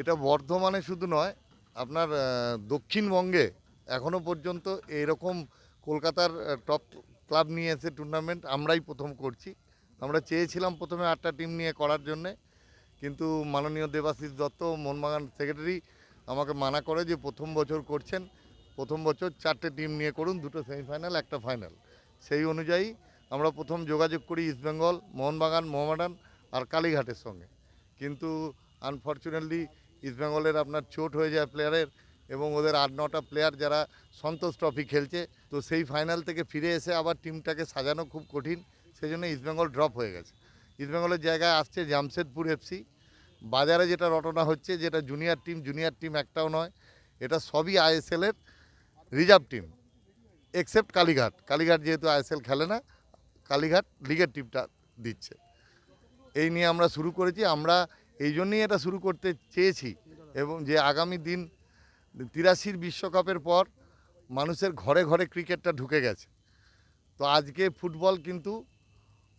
এটা বর্ধমানে শুধু নয়, আপনার দক্ষিণবঙ্গে এখনও পর্যন্ত এরকম কলকাতার টপ ক্লাব নিয়ে এসে টুর্নামেন্ট আমরাই প্রথম করছি। আমরা চেয়েছিলাম প্রথমে আটটা টিম নিয়ে করার জন্যে, কিন্তু মাননীয় দেবাশিস দত্ত মোহনবাগান সেক্রেটারি আমাকে মানা করে যে প্রথম বছর করছেন, প্রথম বছর চারটে টিম নিয়ে করুন, দুটো সেমিফাইনাল একটা ফাইনাল সেই অনুযায়ী আমরা প্রথম যোগাযোগ করি ইস্টবেঙ্গল মোহনবাগান, মোহামেডান আর কালীঘাটের সঙ্গে। কিন্তু আনফর্চুনেটলি ইস্টবেঙ্গলের আপনার চোট হয়ে যায় প্লেয়ারের এবং ওদের আট, নটা প্লেয়ার যারা সন্তোষ ট্রফি খেলছে, তো সেই ফাইনাল থেকে ফিরে এসে আবার টিমটাকে সাজানো খুব কঠিন সেই জন্য ইস্টবেঙ্গল ড্রপ হয়ে গেছে। ইস্টবেঙ্গলের জায়গায় আসছে জামশেদপুর এফসি বাজারে যেটা রটনা হচ্ছে, যেটা জুনিয়র টিম জুনিয়র টিম একটাও নয়, এটা সবই আইএসএলের reserve team except Kalighat Kalighat যেহেতু আইএসএল খেলে না কালীঘাট লিগের টিমটা দিচ্ছে। এই নিয়ে আমরা শুরু করেছি, আমরা এই জন্যই এটা শুরু করতে চেয়েছি এবং যে আগামী দিন তিরাশির বিশ্বকাপের পর মানুষের ঘরে ঘরে ক্রিকেটটা ঢুকে গেছে। তো আজকে ফুটবল কিন্তু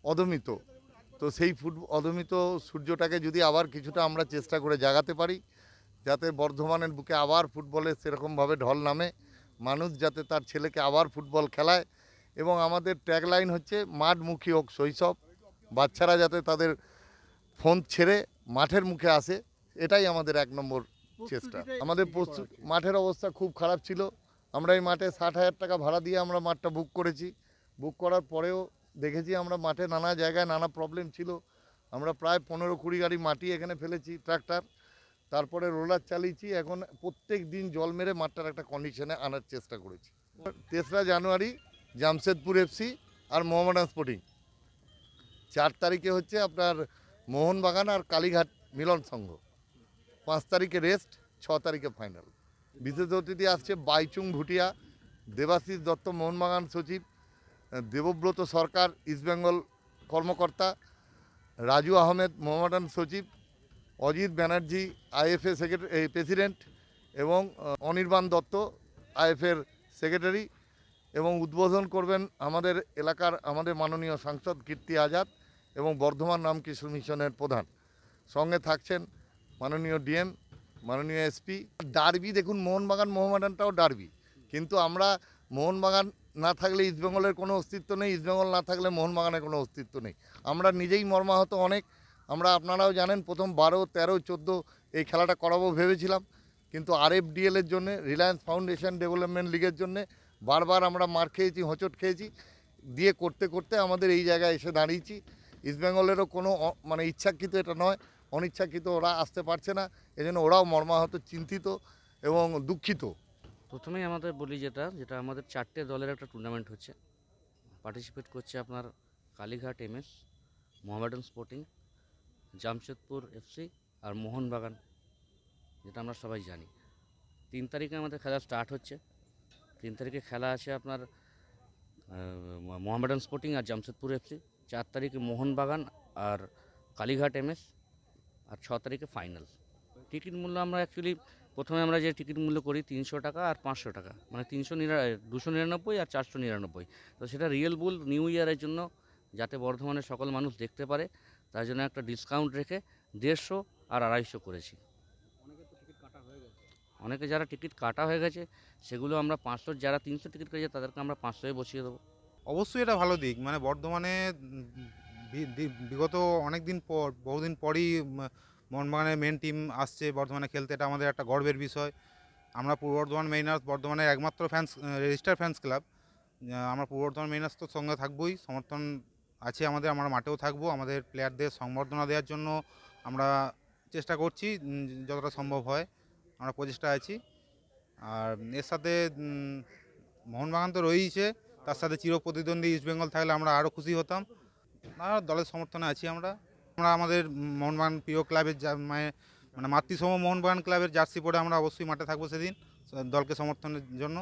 অদমিত। তো সেই ফুট, অদমিত সূর্যটাকে যদি আবার কিছুটা আমরা চেষ্টা করে জাগাতে পারি, যাতে বর্ধমানের বুকে আবার ফুটবলে সেরকমভাবে ঢল নামে, মানুষ যাতে তার ছেলেকে আবার ফুটবল খেলায় এবং আমাদের ট্যাগলাইন হচ্ছে, মাঠমুখী হোক শৈশব। বাচ্চারা যাতে তাদের ফোন ছেড়ে মাঠের মুখে আসে এটাই আমাদের এক নম্বর চেষ্টা। আমাদের প্রস্তুত মাঠের অবস্থা খুব খারাপ ছিল। আমরা এই মাঠে ষাট হাজার টাকা ভাড়া দিয়ে আমরা মাঠটা বুক করেছি। বুক করার পরেও দেখেছি আমরা মাঠে নানা জায়গায় নানা প্রবলেম ছিল। আমরা প্রায় পনেরো কুড়ি গাড়ি মাটি এখানে ফেলেছি ট্রাক্টর তারপরে রোলার চালিয়েছি। এখন প্রত্যেক দিন জল মেরে মাঠটার একটা কন্ডিশনে আনার চেষ্টা করেছি। তেসরা জানুয়ারি জামশেদপুর এফসি আর মোহামেডান স্পোর্টিং চার তারিখে হচ্ছে আপনার মোহনবাগান আর কালীঘাট মিলন সংঘ। পাঁচ তারিখে রেস্ট, ছ তারিখে ফাইনাল। বিশেষ অতিথি আসছে বাইচুং ভুটিয়া, দেবাশিস দত্ত মোহনবাগান সচিব, দেবব্রত সরকার ইস্টবেঙ্গল কর্মকর্তা, রাজু আহমেদ মোহামেডান সচিব, Ajit Banerjee, IFA secretary president এবং অনির্বাণ দত্ত আইএফের সেক্রেটারি এবং উদ্বোধন করবেন আমাদের এলাকার, আমাদের মাননীয় সাংসদ কীর্তি আজাদ। এবং বর্ধমান রামকৃষ্ণ মিশনের প্রধান। সঙ্গে থাকছেন মাননীয় ডিএম, মাননীয় এসপি। ডারবি, দেখুন মোহনবাগান মোহামেডানটাও ডারবি। কিন্তু আমরা মোহনবাগান না থাকলে ইস্টবেঙ্গলের কোনো অস্তিত্ব নেই, ইস্টবেঙ্গল না থাকলে মোহনবাগানের কোনো অস্তিত্ব নেই। আমরা নিজেই মর্মাহত অনেক। আমরা আপনারাও জানেন, প্রথম বারো, তেরো, চোদ্দ এই খেলাটা করাবো ভেবেছিলাম। কিন্তু আরএফডিএলের জন্যে, রিলায়েন্স ফাউন্ডেশন ডেভেলপমেন্ট লিগের জন্যে বারবার আমরা মার খেয়েছি, হোঁচট খেয়েছি। দিয়ে করতে করতে আমাদের এই জায়গায় এসে দাঁড়িয়েছি। ইস্টবেঙ্গলেরও কোনো মানে ইচ্ছাকৃত এটা নয়। অনিচ্ছাকৃত ওরা আসতে পারছে না। এজন্য ওরাও মর্মাহত, চিন্তিত এবং দুঃখিত। প্রথমেই আমাদের বলি যেটা যেটা আমাদের চারটে দলের একটা টুর্নামেন্ট হচ্ছে। পার্টিসিপেট করছে আপনার Kalighat MS Mohammedan sporting Jamshedpur FC আর মোহনবাগান, যেটা আমরা সবাই জানি। তিন তারিখে আমাদের খেলা স্টার্ট হচ্ছে। তিন তারিখে খেলা আছে আপনার মোহামেডান স্পোর্টিং আর জামশেদপুর এফসি চার তারিখে মোহনবাগান আর কালীঘাট এমএস আর ছ তারিখে ফাইনাল। টিকিট মূল্য আমরা অ্যাকচুয়ালি প্রথমে আমরা যে টিকিট মূল্য করি তিনশো টাকা আর পাঁচশো টাকা। মানে তিনশো নিরা, দুশো নিরানব্বই আর চারশো নিরানব্বই। তো সেটা রিয়েল বুল নিউ ইয়ারের জন্য যাতে বর্ধমানের সকল মানুষ দেখতে পারে, তার জন্য একটা ডিসকাউন্ট রেখে দেড়শো আর আড়াইশো করেছি। অনেকে যারা টিকিট কাটা হয়ে গেছে, সেগুলো আমরা পাঁচশো, যারা তিনশো টিকিট করেছে তাদেরকে আমরা পাঁচশোয় বসিয়ে দেবো। অবশ্যই এটা ভালো দিক। মানে বর্ধমানে বিগত অনেক দিন পর, বহুদিন পরই মোহনবাগানের মেন টিম আসছে বর্ধমানে খেলতে। এটা আমাদের একটা গর্বের বিষয়। আমরা পূর্ব বর্ধমান মেইনার্স বর্ধমানের একমাত্র ফ্যান্স রেজিস্টার ফ্যান্স ক্লাব আমরা পূর্ব বর্ধমান মেইনার্স তো সঙ্গে থাকবোই। সমর্থন আছে আমাদের, আমরা মাঠেও থাকব। আমাদের প্লেয়ারদের সংবর্ধনা দেওয়ার জন্য আমরা চেষ্টা করছি যতটা সম্ভব হয়। আমরা প্রচেষ্টা আছি। আর এর সাথে মোহনবাগান তো রয়েইছে। তার সাথে চির প্রতিদ্বন্দ্বী ইস্টবেঙ্গল থাকলে আমরা আরও খুশি হতাম। আর দলের সমর্থনে আছি আমরা। আমরা আমাদের মোহনবাগান প্রিয় ক্লাবের মানে মানে মাতৃসম মোহনবাগান ক্লাবের জার্সি পরে আমরা অবশ্যই মাঠে থাকব সেদিন দলকে সমর্থনের জন্য।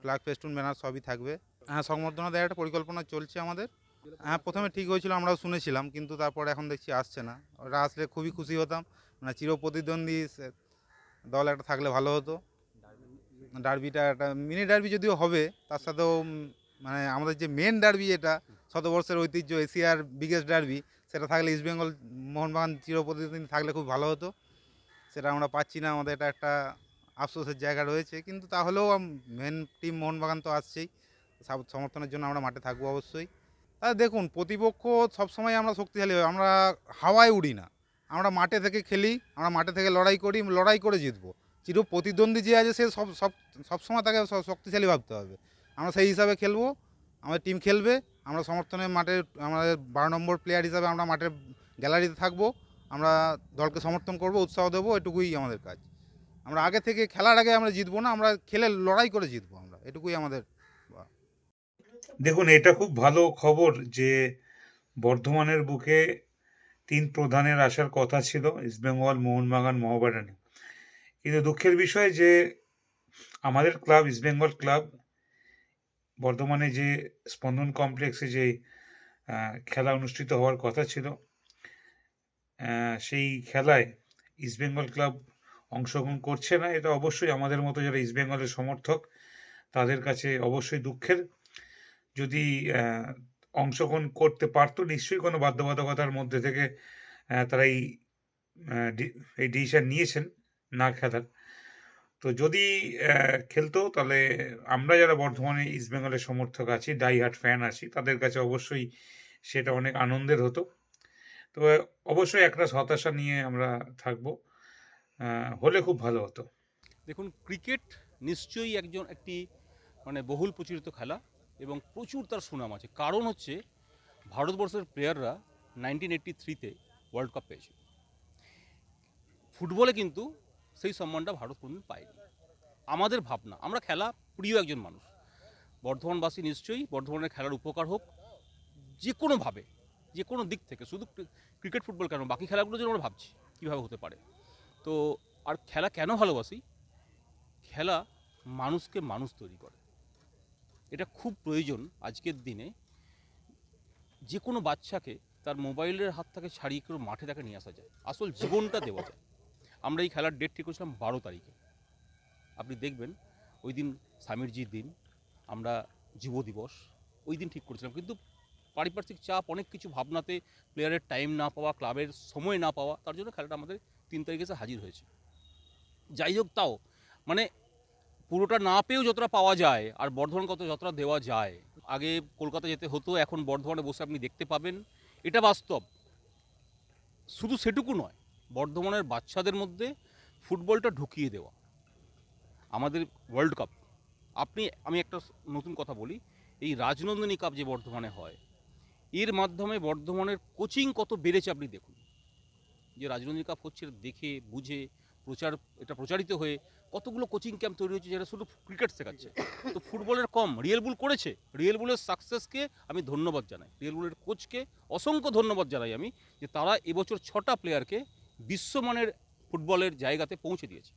ফ্ল্যাগ ফেস্টুন ব্যানার সবই থাকবে। হ্যাঁ সংবর্ধনা দেওয়ার একটা পরিকল্পনা চলছে আমাদের। হ্যাঁ প্রথমে ঠিক হয়েছিল, আমরাও শুনেছিলাম, কিন্তু তারপর এখন দেখছি আসছে না। ওরা আসলে খুবই খুশি হতাম। মানে চির প্রতিদ্বন্দ্বী দল একটা থাকলে ভালো হতো। ডার্বিটা একটা, মিনি ডার্বি যদিও হবে, তার সাথেও মানে আমাদের যে মেন ডার্বি এটা, শতবর্ষের ঐতিহ্য, এশিয়ার বিগেস্ট ডার্বি সেটা থাকলে ইস্টবেঙ্গল মোহনবাগান চির প্রতিদ্বন্দ্বী থাকলে খুব ভালো হতো। সেটা আমরা পাচ্ছি না, আমাদের এটা একটা আফসোসের জায়গা রয়েছে। কিন্তু তাহলেও মেন টিম মোহনবাগান তো আসছেই। সমর্থনের জন্য আমরা মাঠে থাকব অবশ্যই। তা দেখুন, প্রতিপক্ষ সবসময় আমরা শক্তিশালী হয় আমরা হাওয়ায় উড়ি না। আমরা মাঠে থেকে খেলি, আমরা মাঠে থেকে লড়াই করি, লড়াই করে জিতবো। চির প্রতিদ্বন্দ্বী যে আছে সে সব সব, সবসময় তাকে শক্তিশালী ভাবতে হবে। আমরা সেই হিসাবে খেলব, আমাদের টিম খেলবে, আমরা সমর্থনের মাঠে, আমাদের বারো নম্বর প্লেয়ার হিসাবে আমরা মাঠের গ্যালারিতে থাকব, আমরা দলকে সমর্থন করব, উৎসাহ দেবো, এটুকুই আমাদের কাজ। আমরা আগে থেকে, খেলার আগে আমরা জিতবো না, আমরা খেলে লড়াই করে জিতবো আমরা, এটুকুই আমাদের দেখুন, এটা খুব ভালো খবর যে বর্ধমানের বুকে তিন প্রধানের আসার কথা ছিল ইস্টবেঙ্গল মোহনবাগান মোহামেডানে কিন্তু দুঃখের বিষয় যে আমাদের ক্লাব ইস্টবেঙ্গল ক্লাব বর্ধমানে যে স্পন্দন কমপ্লেক্সে যে খেলা অনুষ্ঠিত হওয়ার কথা ছিল সেই খেলায় ইস্টবেঙ্গল ক্লাব অংশগ্রহণ করছে না। এটা অবশ্যই আমাদের মতো যারা ইস্টবেঙ্গলের সমর্থক, তাদের কাছে অবশ্যই দুঃখের। যদি অংশগ্রহণ করতে পারতো, নিশ্চয়ই কোনো বাধ্যবাধকতার মধ্যে থেকে তারা এই এই ডিসিশন নিয়েছেন না খেলার। তো যদি খেলতো, তাহলে আমরা যারা বর্ধমানে ইস্টবেঙ্গলের সমর্থক আছি ডাই হার্ট ফ্যান আছি, তাদের কাছে অবশ্যই সেটা অনেক আনন্দের হতো। তো অবশ্যই একটা হতাশা নিয়ে আমরা থাকব। হলে খুব ভালো হতো। দেখুন ক্রিকেট নিশ্চয়ই একজন একটি মানে বহুল প্রচলিত খেলা এবং প্রচুর তার সুনাম আছে। কারণ হচ্ছে, ভারতবর্ষের প্লেয়াররা নাইনটিন এইট্টি থ্রিতে ওয়ার্ল্ড কাপ পেয়েছে ফুটবলে কিন্তু সেই সম্মানটা ভারত কোনদিন পায়নি। আমাদের ভাবনা, আমরা খেলা প্রিয় একজন মানুষ। বর্ধমানবাসী নিশ্চয়ই বর্ধমানের খেলার উপকার হোক যে কোনোভাবে যে কোনো দিক থেকে, শুধু ক্রিকেট, ফুটবল কেন, বাকি খেলাগুলো যেন আমরা ভাবছি কীভাবে হতে পারে। তো, আর খেলা কেন ভালোবাসি? খেলা মানুষকে মানুষ তৈরি করে। এটা খুব প্রয়োজন আজকের দিনে। যে কোনো বাচ্চাকে তার মোবাইলের হাত থেকে ছাড়িয়ে করে মাঠে তাকে নিয়ে আসা যায়। আসল জীবনটা দেওয়া যায়। আমরা এই খেলার ডেট ঠিক করেছিলাম বারো তারিখে। আপনি দেখবেন ওই দিন স্বামীরজির দিন, আমরা যুব দিবস, ওই দিন ঠিক করেছিলাম। কিন্তু পারিপার্শ্বিক চাপ, অনেক কিছু ভাবনাতে প্লেয়ারের টাইম না পাওয়া ক্লাবের সময় না পাওয়া, তার জন্য খেলাটা আমাদের তিন তারিখে এসে হাজির হয়েছে। যাই হোক তাও মানে পুরোটা না পেয়েও যতটা পাওয়া যায় আর বর্ধমান কত যতটা দেওয়া যায়, আগে কলকাতা যেতে হতো, এখন বর্ধমানে বসে আপনি দেখতে পাবেন। এটা বাস্তব। শুধু সেটুকু নয় বর্ধমানের বাচ্চাদের মধ্যে ফুটবলটা ঢুকিয়ে দেওয়া। আমাদের ওয়ার্ল্ড কাপ আপনি, আমি একটা নতুন কথা বলি। এই রাজনন্দিনী কাপ যে বর্ধমানে হয়, এর মাধ্যমে বর্ধমানের কোচিং কত বেড়েছে আপনি দেখুন। যে রাজনন্দিনী কাপ হচ্ছে দেখে, বুঝে, প্রচার, এটা প্রচারিত হয়ে কতগুলো কোচিং ক্যাম্প তৈরি হয়েছে যেটা শুধু ক্রিকেট শেখাচ্ছে। তো ফুটবলের কম রিয়েল বুল করেছে। রিয়েল বুলের সাকসেসকে আমি ধন্যবাদ জানাই। রিয়েল বুলের কোচকে অসংখ্য ধন্যবাদ জানাই আমি যে তারা এবছর ছটা প্লেয়ারকে বিশ্বমানের ফুটবলের জায়গাতে পৌঁছে দিয়েছে।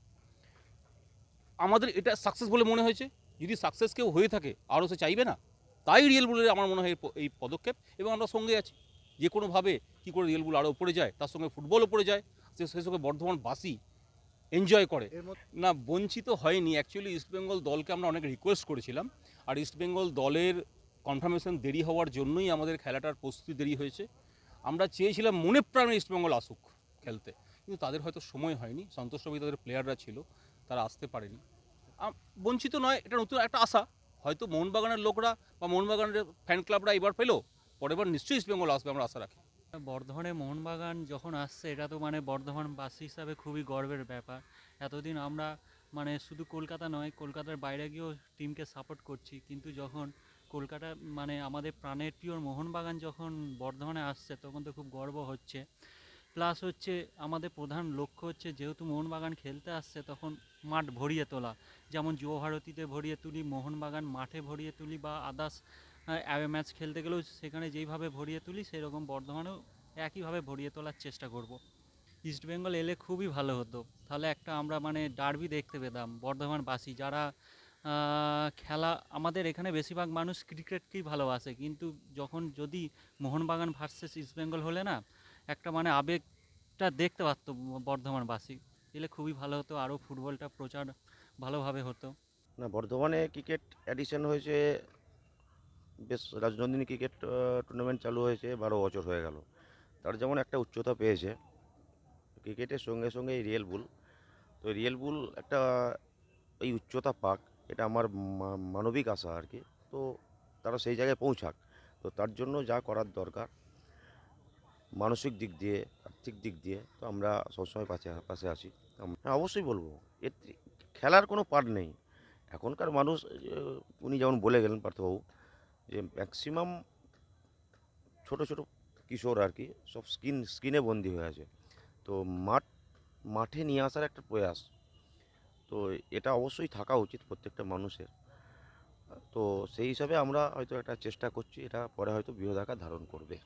আমাদের এটা সাকসেস বলে মনে হয়েছে। যদি সাকসেস কেউ হয়ে থাকে আরও সে চাইবে না তাই রিয়েল বুলের আমার মনে হয় এই পদক্ষেপ এবং আমরা সঙ্গে আছি। যে কোনোভাবে কী করে রিয়েল বুল আরও উপরে যায় তার সঙ্গে ফুটবল উপরে যায় সে সেই সঙ্গে বর্ধমানবাসী এনজয় করে। না বঞ্চিত হয়নি। অ্যাকচুয়ালি ইস্টবেঙ্গল দলকে আমরা অনেক রিকোয়েস্ট করেছিলাম। আর ইস্টবেঙ্গল দলের কনফার্মেশন দেরি হওয়ার জন্যই আমাদের খেলাটার প্রস্তুতি দেরি হয়েছে। আমরা চেয়েছিলাম মনে প্রাণে ইস্টবেঙ্গল আসুক। খেলতে। কিন্তু তাদের হয়তো সময় হয়নি। সন্তোষ রবি তাদের প্লেয়াররা ছিল। তারা আসতে পারেনি। বঞ্চিত নয়, এটা নতুন একটা আশা। হয়তো মোহনবাগানের লোকরা বা মোহনবাগানের ফ্যান ক্লাবরা এবার পেল। পরের বার নিশ্চয়ই ইস্টবেঙ্গল আসবে আমরা আশা রাখি। বর্ধমানে মোহনবাগান যখন আসছে, এটা তো মানে বর্ধমানবাসী হিসাবে খুবই গর্বের ব্যাপার। এতদিন আমরা মানে শুধু কলকাতা নয়, কলকাতার বাইরে গিয়েও টিমকে সাপোর্ট করছি। কিন্তু যখন কলকাতা মানে আমাদের প্রাণের প্রিয় মোহনবাগান যখন বর্ধমানে আসছে, তখন তো খুব গর্ব হচ্ছে। প্লাস হচ্ছে আমাদের প্রধান লক্ষ্য হচ্ছে যেহেতু মোহনবাগান খেলতে আসছে, তখন মাঠ ভরিয়ে তোলা। যেমন যুব ভারতীতে ভরিয়ে তুলি, মোহনবাগান মাঠে ভরিয়ে তুলি বা আদার্স অ্যাওয়ে ম্যাচ খেলতে গেলেও সেখানে যেইভাবে ভরিয়ে তুলি, সেরকম বর্ধমানেও একইভাবে ভরিয়ে তোলার চেষ্টা করব। ইস্টবেঙ্গল এলে খুবই ভালো হতো। তাহলে একটা আমরা মানে ডার্বি দেখতে পেতাম, বর্ধমানবাসী যারা খেলা, আমাদের এখানে বেশিরভাগ মানুষ ক্রিকেটকেই ভালোবাসে। কিন্তু যখন যদি মোহনবাগান ভার্সেস ইস্টবেঙ্গল হলে না একটা মানে আবেগটা দেখতে পারতো বর্ধমানবাসী। এলে খুবই ভালো হতো, আরও ফুটবলটা প্রচার ভালোভাবে হতো। না, বর্ধমানে ক্রিকেট অ্যাডিশন হয়েছে, বেশ রাজনন্দিনী ক্রিকেট টুর্নামেন্ট চালু হয়েছে, বারো বছর হয়ে গেল। তার যেমন একটা উচ্চতা পেয়েছে, ক্রিকেটের সঙ্গে সঙ্গে এই রিয়েল বুল তো রিয়েল বুল একটা, এই উচ্চতা পাক, এটা আমার মানবিক আশা আর কি। তো তারা সেই জায়গায় পৌঁছাক। তো তার জন্য যা করার দরকার মানসিক দিক দিয়ে, আর্থিক দিক দিয়ে তো আমরা সবসময় পাশে পাশে আম- হ্যাঁ অবশ্যই বলব, এর খেলার কোনো পার্ট নেই। এখনকার মানুষ উনি যেমন বলে গেলেন পার্থবাবু, যে ম্যাক্সিমাম ছোট ছোট কিশোর আর কি, সব স্কিন, স্কিনে বন্দি হয়ে আছে। তো মাঠ, মাঠে নিয়ে আসার একটা প্রয়াস। তো এটা অবশ্যই থাকা উচিত প্রত্যেকটা মানুষের। তো সেই হিসাবে আমরা হয়তো একটা চেষ্টা করছি, এটা পরে হয়তো বৃহৎ আকার ধারণ করবে।